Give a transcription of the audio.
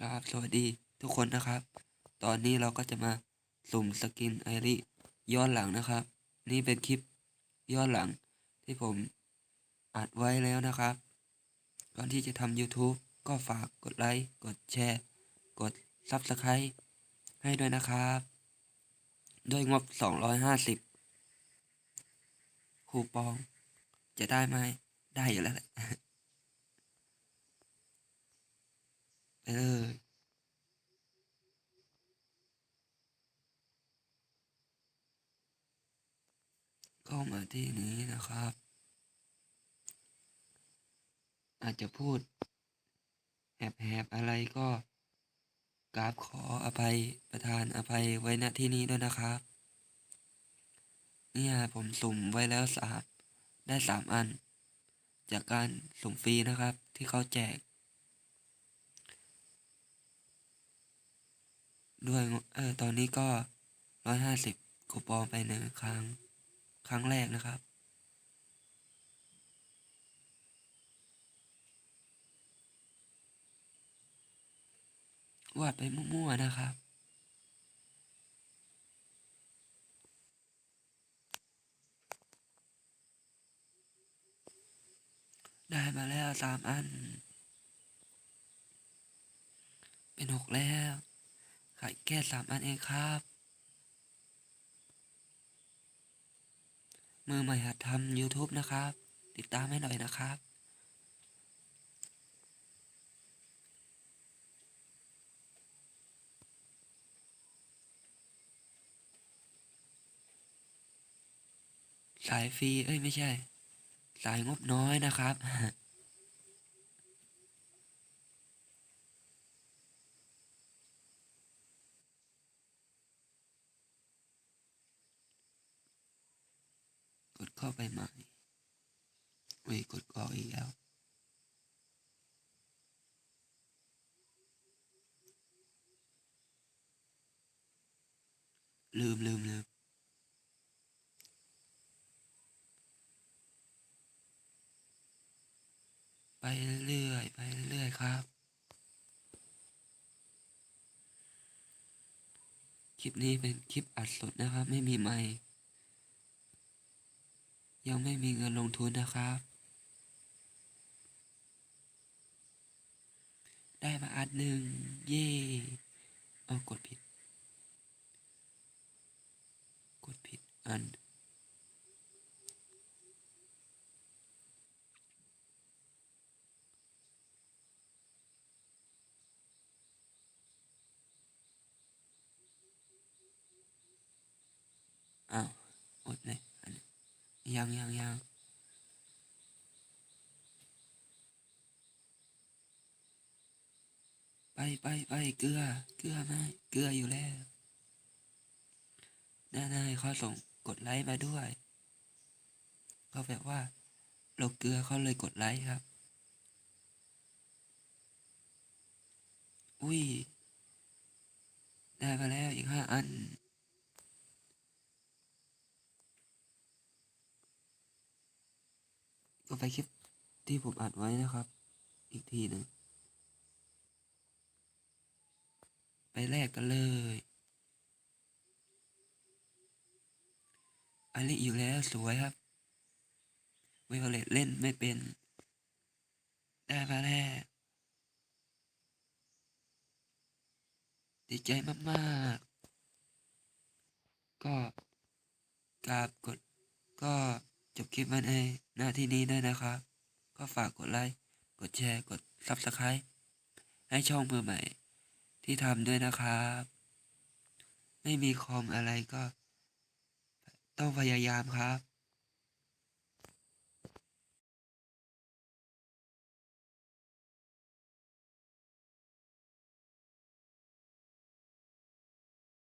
ครับสวัสดีทุกคนนะครับ ตอนนี้เราก็จะมาสุ่มสกินไอริย้อนหลังนะครับ นี่เป็นคลิปย้อนหลังที่ผมอัดไว้แล้วนะครับ ก่อนที่จะทำ YouTube ก็ฝากกดไลค์ กดแชร์ กด Subscribe ให้ด้วยนะครับ ด้วยงบ 250 คูปองจะได้ไหมได้อยู่แล้วแหละ เลยก็มาที่นี้นะครับ อาจจะพูดแหบๆอะไรก็กราบขออภัยประทานอภัยไว้ณที่นี้ด้วยนะครับ เนี่ยผมสุ่มไว้แล้วสามได้สามอัน จากการสุ่มฟรีนะครับที่เขาแจก ด้วยเออตอนนี้ก็ร้อยห้าสิบคูปองไปหนึ่งครั้ง ครั้งแรกนะครับ วาดไปมั่วๆนะครับได้มาแล้วสามอัน เป็นหกแล้ว ขายแค่สามอันเองครับ มือใหม่หัดทำ YouTube นะครับ ติดตามให้หน่อยนะครับ สายฟรี เอ้ย ไม่ใช่ สายงบน้อยนะครับ เข้าไปใหม่อุ้ยกดออกอีกแล้ว ลืมลืมลืมไปเรื่อยไปเรื่อยครับคลิปนี้เป็นคลิปอัดสดนะครับ ไม่มีไมค์ ยังไม่มีเงินลงทุนนะครับ ได้มาอัดหนึ่ง เย่เอากดผิด กดผิดอัน อ้าว อดเลยอันนี้ ยังยังยังไปไปไปเกลือ เกลือไหมเกลืออยู่แล้วน่าๆเขาส่งกดไลค์มาด้วยเขาแบบว่าเราเกลือเขาเลยกดไลค์ครับ อุ้ย ได้มาแล้วอีกห้าอัน ก็ไปคลิปที่ผมอัดไว้นะครับ อีกทีหนึ่งไปแลกกันเลยอันนี้อยู่แล้วสวยครับไวโอเลตเล่นไม่เป็น ได้มาแล้วดีใจมากๆ ก็กราบกดก็ จบคลิปไว้ในหน้าที่นี้ด้วยนะครับ ก็ฝากกดไลค์ กดแชร์ กด Subscribe ให้ช่องมือใหม่ ที่ทำด้วยนะครับ ไม่มีคอมอะไรก็ ต้องพยายามครับ